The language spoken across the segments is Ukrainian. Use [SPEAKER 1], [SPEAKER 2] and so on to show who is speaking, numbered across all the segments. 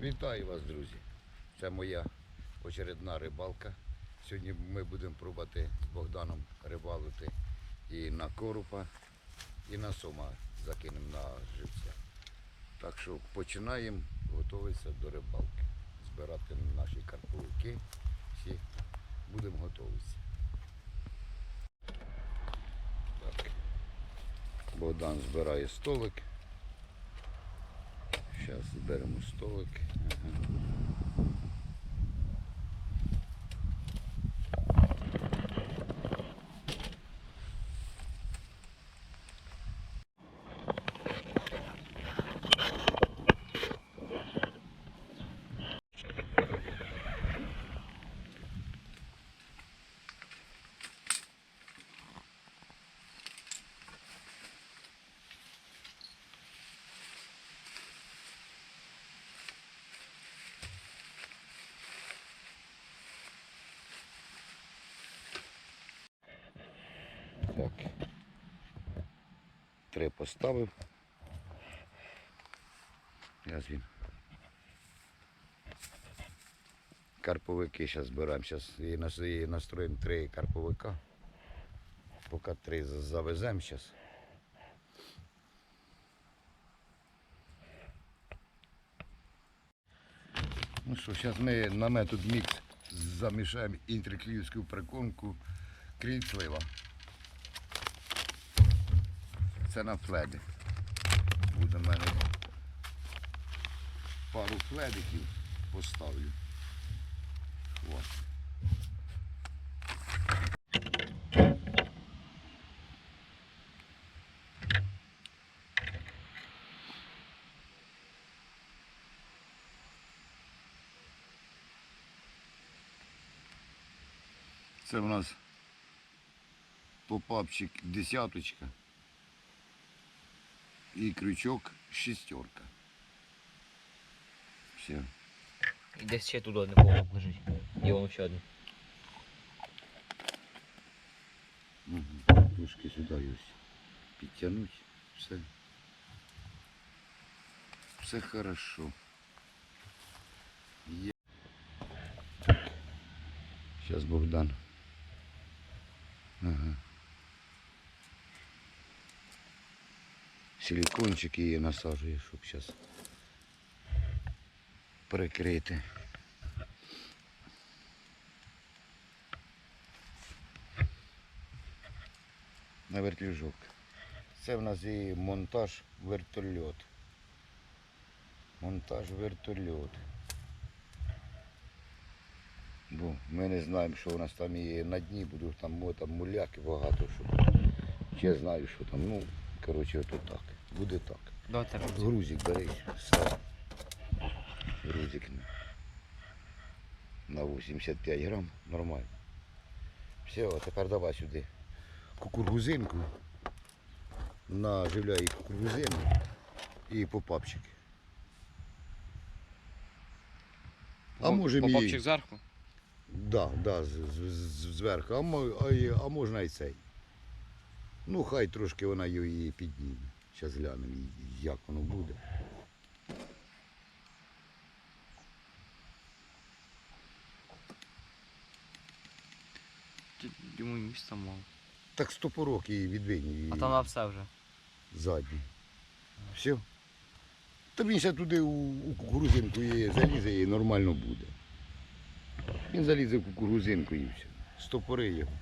[SPEAKER 1] Вітаю вас, друзі! Це моя очередна рибалка. Сьогодні ми будемо пробувати з Богданом рибалити і на коропа, і на сома закинемо на живця. Так що починаємо готуватися до рибалки. Збирати наші карповики. Всі будемо готуватися. Так. Богдан збирає столик. Зараз зберемо столик. Ага. Так. Три поставив. Зараз він. Карповики зараз збираємо. Зараз і настроїмо три карповика. Поки три завеземо зараз. Ну що, зараз ми на метод мікс замішаємо інтеркліївську прикормку крільцлива. Це на фледи. Буде в мене пару фледиків поставлю. Хватить. Це в нас попапчик десяточка і крючок шістерка. Все.
[SPEAKER 2] І десь ще туди не повно лежить. Є воно ще один.
[SPEAKER 1] Угу. Трошки сюди ось підтягнуть. Все. Все хорошо. Є. Зараз Богдан. Ага. Силикончик її насаджує, щоб зараз прикрити. на вертлюжок. Це в нас і монтаж вертольот. Монтаж вертольот. Бо ми не знаємо, що у нас там і на дні будуть, там, там муляки багато, що. Я знаю, що там. Ну, коротше, ото так. Буде так.
[SPEAKER 2] Давай це робити.
[SPEAKER 1] Грузик бери. Грузик на 85 грам, нормально. Все, а тепер давай сюди кукурузинку. Наживляй кукурузину і попапчик. А може.
[SPEAKER 3] Попапчик зверху?
[SPEAKER 1] Да, да, з- з- з- зверху. А, а, а можна і цей. Ну, хай трошки вона її підніме. Зараз глянемо, як воно буде.
[SPEAKER 3] Йому місця мало.
[SPEAKER 1] Так стопорок її відвинь
[SPEAKER 2] А там на все вже.
[SPEAKER 1] задній. Все. Та він ще туди у, у кукурузинку її залізе і нормально буде. Він залізе в кукурузинку і все. Стопори його.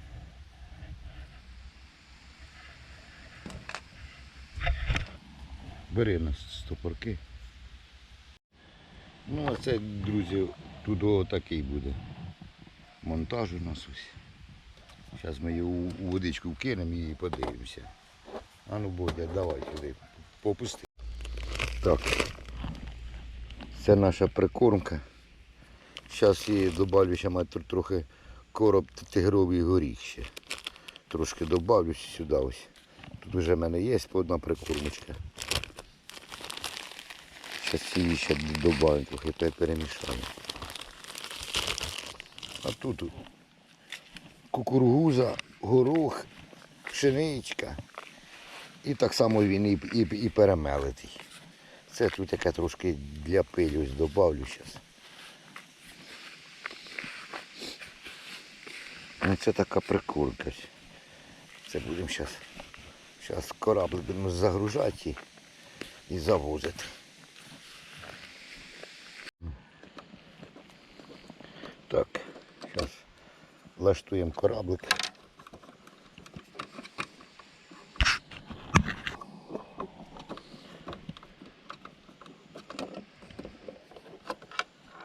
[SPEAKER 1] Бери нас стопорки. Ну, а це, друзі, тут отакий буде. Монтаж у нас ось. Зараз ми його у водичку вкинемо і подивимося. А ну Бодя, давай сюди, попусти. Так. Це наша прикормка. Зараз її добавлю ще маю трохи короб тигровий горіх ще. Трошки добавлю сюди ось. Тут вже в мене є одна прикормочка. Її ще додаємо, трохи пе- перемішаю. А тут кукуруза, горох, пшеничка. І так само він і, і, і перемелитий. Це тут яке трошки для ось добавлю зараз. Ну це така прикурка. Це будемо зараз. Зараз кораблик будемо загружати і завозити. Так, зараз влаштуємо кораблик.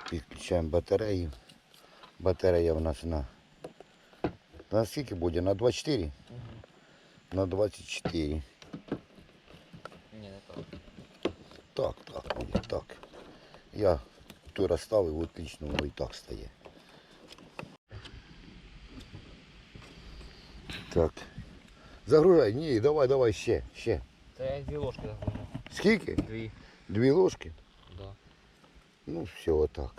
[SPEAKER 1] Підключаємо батарею. Батарея у нас на. На скільки буде? На 24? На 24.
[SPEAKER 2] Ні, не так.
[SPEAKER 1] Так, так, буде, так. Я ту розставив, отлично, воно і так стає. Так. Загружай, ні, давай, давай ще, ще.
[SPEAKER 2] Та я дві ложки загружу.
[SPEAKER 1] Скільки?
[SPEAKER 2] Дві.
[SPEAKER 1] Дві ложки?
[SPEAKER 2] Да.
[SPEAKER 1] Ну, все отак.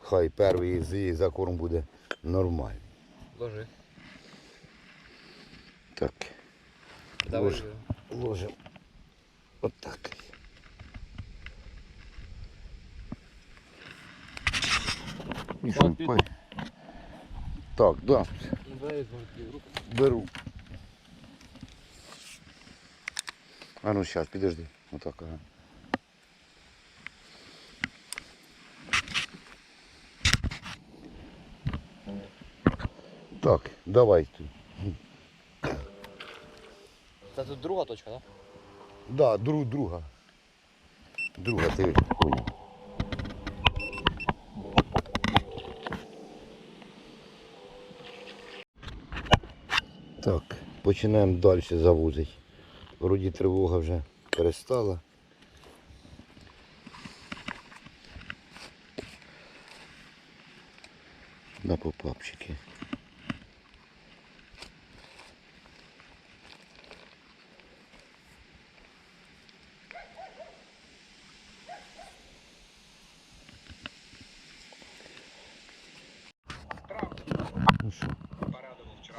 [SPEAKER 1] Хай перший з закорм буде нормальний.
[SPEAKER 2] Ложи.
[SPEAKER 1] Так,
[SPEAKER 2] Давай.
[SPEAKER 1] Ложи. ложимо. Отак. І
[SPEAKER 2] Так,
[SPEAKER 1] шампай. Так, да, беру. А ну сейчас, підожди. Отак, ага. Так, давай тут.
[SPEAKER 2] Це тут друга точка, так?
[SPEAKER 1] Да, друг, друга. Друга ти понял. Так, починаємо далі завозити. Вроді тривога вже перестала. На попапчики. Ну що,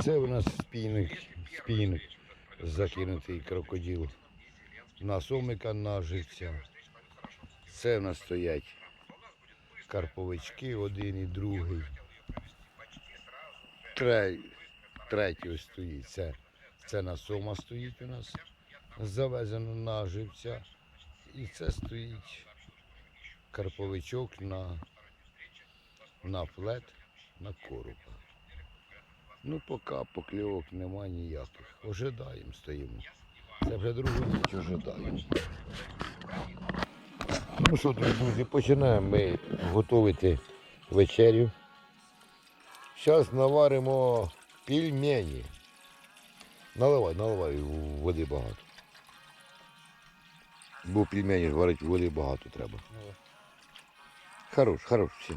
[SPEAKER 1] це у нас спійник, спійник закинутий крокодил. На сомика на живця. Це в нас стоять карповички один і другий. Тре, третій ось стоїть. Це, це на сома стоїть у нас. Завезено на живця. І це стоїть карповичок на, на флет, на коропа. Ну, поки покльовок нема ніяких. Ожидаємо, стоїмо. Це вже другу ніч ожидаємо. Ну що, друзі, починаємо ми готувати вечерю. Зараз наваримо пельмені. Наливай, наливай води багато. Бо пельмені ж варити води багато треба. Хорош, хорош, все.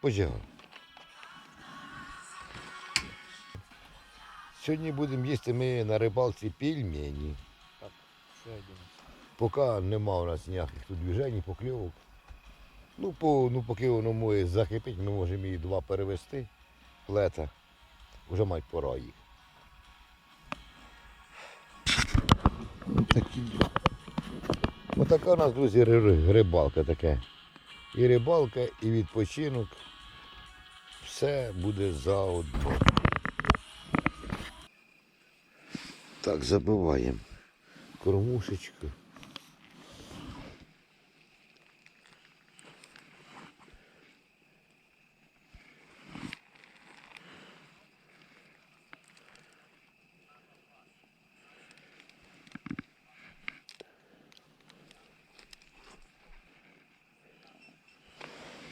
[SPEAKER 1] Пожягав. Сьогодні будемо їсти ми на рибалці пельмені.
[SPEAKER 2] так, ще один.
[SPEAKER 1] Поки нема у нас ніяких тут движень, покльовок. Ну, по, ну поки воно може закипить, ми можемо її два перевести. Лета. Вже мають пора їх. Такі. Отака у нас, друзі, рибалка таке. І рибалка, і відпочинок. Все буде заодно. Так, забиваємо кормушечку.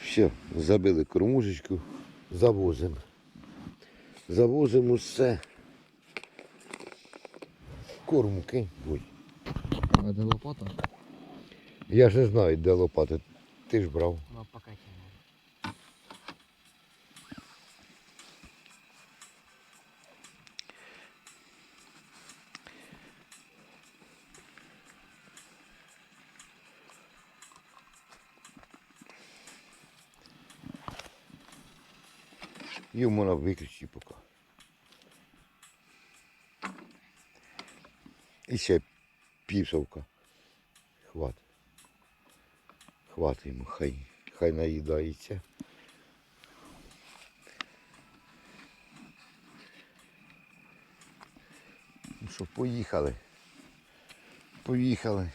[SPEAKER 1] Все, забили кормушечку, завозимо. Завозимо все. Кормки. Ой.
[SPEAKER 2] А де лопата?
[SPEAKER 1] Я ж не знаю, де лопати. Ти ж брав.
[SPEAKER 2] На пакеті.
[SPEAKER 1] Йому на виключі поки. І ще півсовка. Хват. йому, хай, хай наїдається. Ну що, поїхали. Поїхали.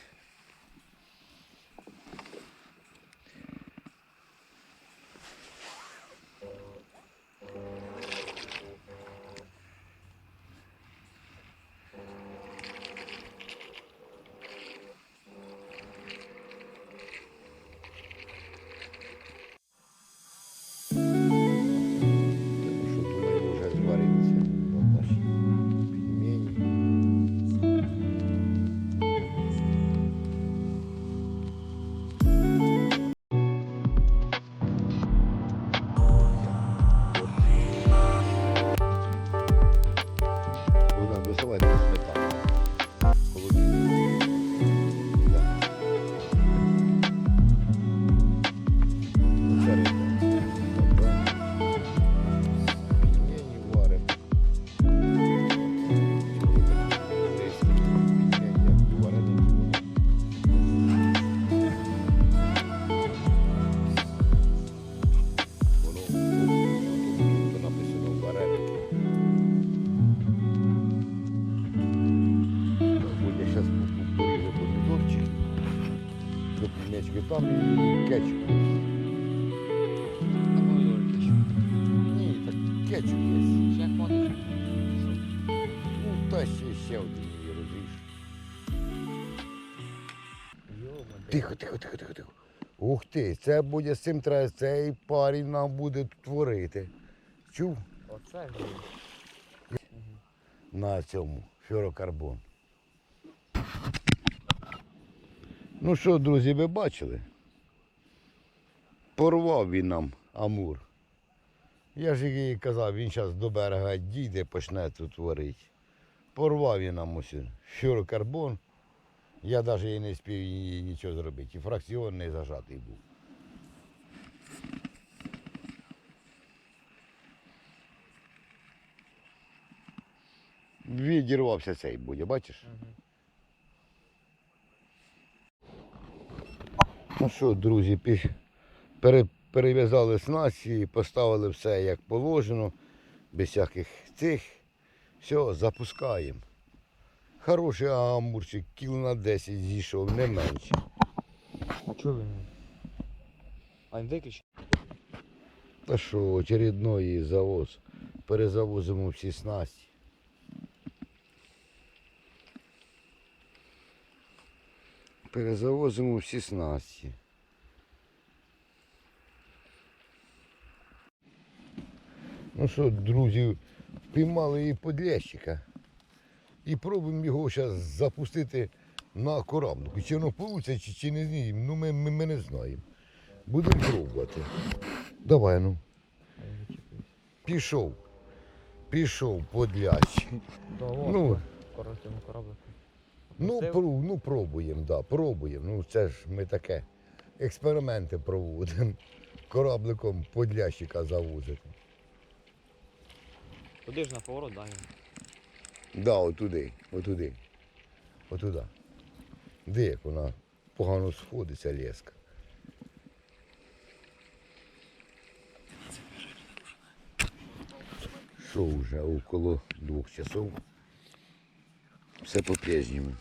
[SPEAKER 2] Ще,
[SPEAKER 1] один її розріж. Тихо, тихо, тихо, тихо, тихо. Ух ти, це буде з цим треба, цей парень нам буде творити. Чув
[SPEAKER 2] Оце
[SPEAKER 1] на цьому флюорокарбон. Ну що, друзі, ви бачили? Порвав він нам Амур. Я ж їй казав, він зараз до берега дійде, почне тут творити. Порвав він нам ось флюорокарбон. Я навіть і не спів їй нічого зробити. І фракціон не зажатий був. Відірвався цей буде, бачиш? Ну що, друзі, пере- перев'язали снасті, поставили все як положено, без всяких цих. Все, запускаємо. Хороший амурчик, кіл на 10 зійшов, не менше.
[SPEAKER 2] А чого він? А він виключений?
[SPEAKER 1] Та що, очередної завоз. Перезавозимо всі снасті. Перезавозимо всі снасті. Ну що, друзі, піймали і подлещика. І пробуємо його зараз запустити на кораблику. Чи воно вийде, чи, чи не ні, ну ми, ми, ми не знаємо. Будемо пробувати. Давай, ну. Пішов. Пішов подлящ. Ну. Ну, пру, ну пробуємо, да, пробуємо. Ну це ж ми таке. Експерименти проводимо. Корабликом подлящика завозити.
[SPEAKER 2] Куди ж на поворот, да?
[SPEAKER 1] Да, отуди, отуди. Отуда. Де як вона погано сходиться леска. Що вже около двох часов. Все по-прежньому.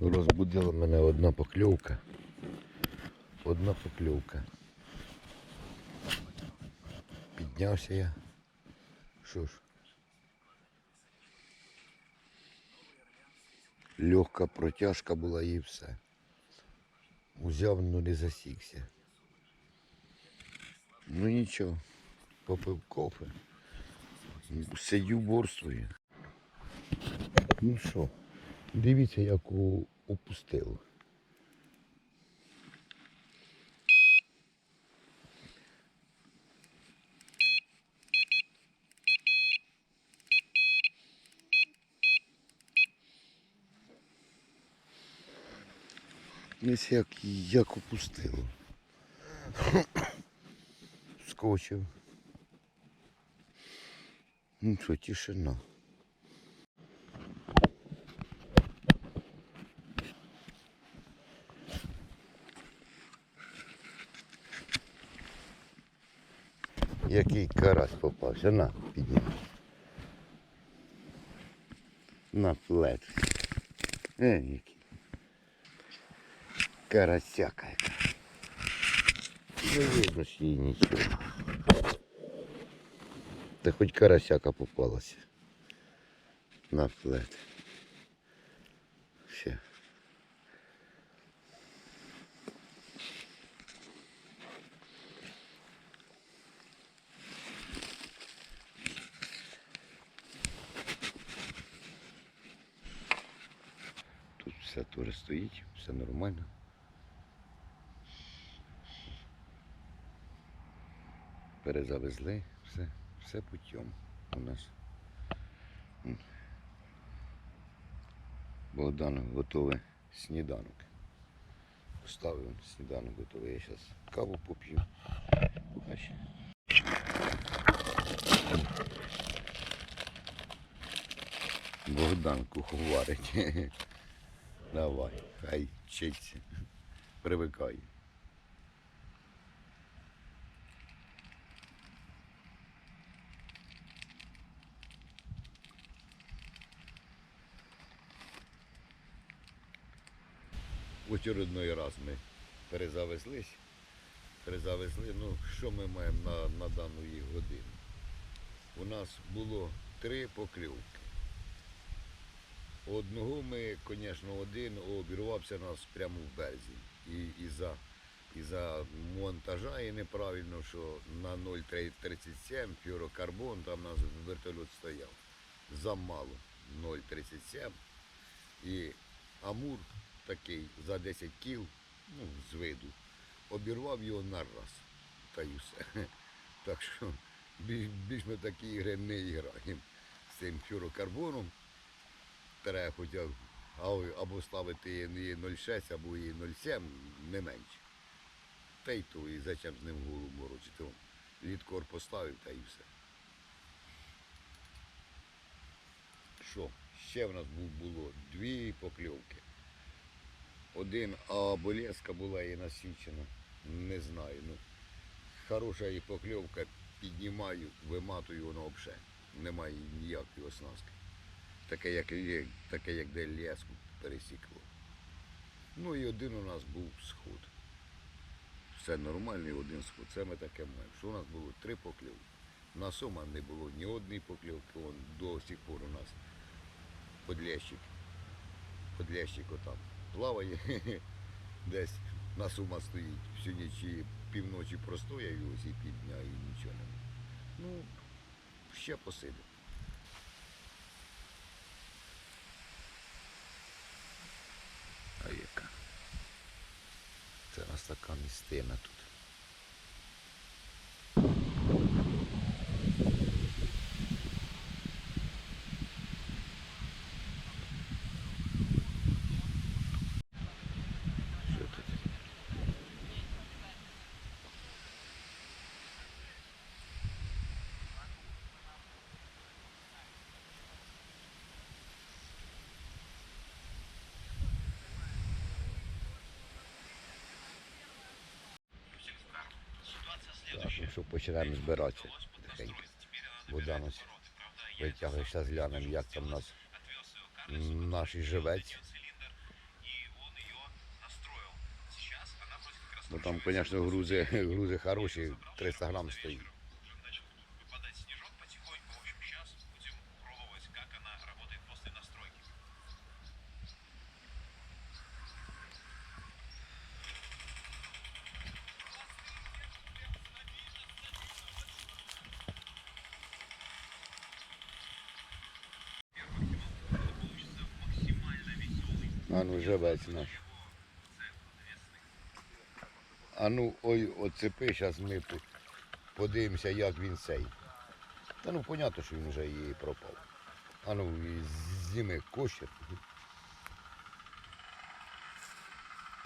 [SPEAKER 1] Розбудила мене одна покльовка. Одна покльовка. Піднявся я. Що ж? Легка протяжка була і все. Узяв, ну не засікся. Ну нічого, попив кофе. Сидю борствую. Ну що, дивіться, як у- Вниз як як опустило. Скочив. Ну що, тишина. Який карась попався, на, піднімай. На плет. Е, який. Карасяка яка. Не видно ж їй нічого. Та хоч карасяка попалася. На плед. Ще. Тут все теж стоїть, все нормально. Перезавезли, все, все путем у нас. Богдан готовий сніданок. Поставив сніданок готовий. Я зараз каву поп'ю. Богдан куху варить. Давай, хай вчиться. Привикай. Очередной раз ми перезавезлись. Перезавезли. Ну, що ми маємо на, на дану їх годину? У нас було три покльовки. Одного ми, звісно, один обірвався нас прямо в березі. І, і за, і за монтажа і неправильно, що на 0,37 фюрокарбон, там у нас вертольот стояв. Замало 0,37. І Амур такий за 10 кіл, ну, з виду, обірвав його на раз. Та й все. Так що більш, більш ми такі ігри не граємо з цим фюрокарбоном треба хоча або ставити її 0,6, або її 0,7, не менше. Та й то, і зачем з ним голову морочити. Літкор поставив та й все. Що? Ще в нас було дві покльовки. Один, а болеска була і насічена. Не знаю. Ну, хороша і покльовка, піднімаю, виматую воно взагалі. Немає ніякої оснастки таке, як, таке, як де леску пересікло. Ну і один у нас був сход. Все нормально, один сход. Це ми таке маємо. Що у нас було три покльовки. На сома не було ні одної покльовки, Вон до сих пор у нас подлящик. Подлящик отам плаває десь на сума стоїть. Всю ніч і півночі простоя і ось і півдня і нічого немає. Ну, ще посидить. А яка? Це у нас така містина тут. Що тут? Так, ну що починаємо збиратися тихенько. Богдан ось витягує, зараз глянемо, як там нас наш живець. Ну там, звісно, грузи, грузи хороші, 300 грам стоїть. Ну наш. А ну ой, оцепи, зараз ми подивимося, як він цей. Та ну понятно, що він вже і пропав. А ну зніми кошер.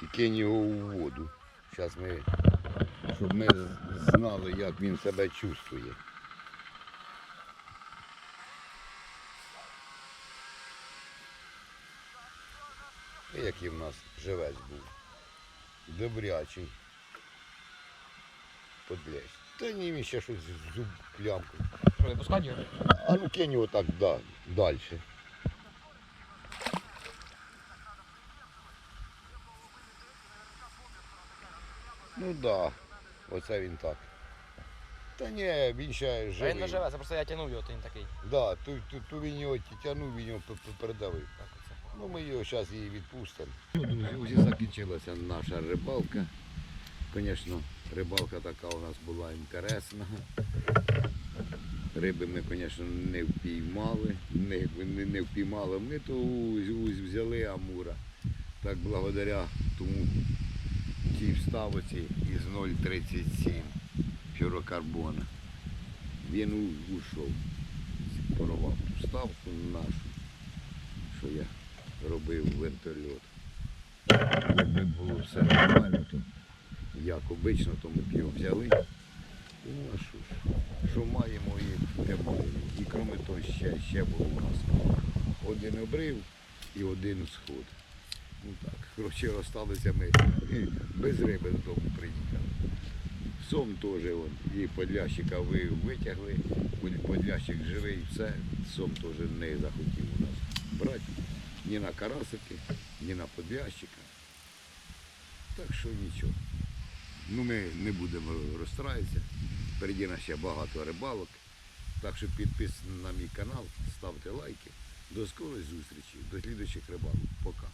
[SPEAKER 1] І кинь його у воду. Зараз ми, щоб ми знали, як він себе чувствує. Який в нас живець був. Добрячий. Подлящ. Та ні, він ще щось з зуб плямкою.
[SPEAKER 2] Що, не пускати його?
[SPEAKER 1] А ну кинь його так да, далі. Ну так, да, оце він так. Та ні, він ще
[SPEAKER 2] А він не живе, це просто я тянув його, то він такий.
[SPEAKER 1] Да, ту, ту, ту він його тягнув, він його передавив. Ну ми його зараз і відпустимо. Ну, друзі, закінчилася наша рибалка. Звісно, рибалка така у нас була інтересна. Риби ми, звісно, не впіймали. Не, не, не впіймали. Ми то взяли амура. Так благодаря тому тій вставці із 0,37 фюрокарбона. Він у- ушов. Порвав ту вставку нашу, що я робив вертольот. Якби було все нормально, то як обично, то ми б його взяли. Ну а що ж, що маємо і те маємо. І крім того, ще, ще було у нас один обрив і один сход. Ну так, коротше, осталися ми без риби додому приїхали. Сом теж он, і подлящика ви витягли, подлящик живий, все, сом теж не захотів у нас брати ні на карасики, ні на подлящика. Так що нічого. Ну ми не будемо розстраюватися. Впереді нас ще багато рибалок. Так що підписуйтесь на мій канал, ставте лайки. До скорої зустрічі, до слідуючих рибалок. Пока.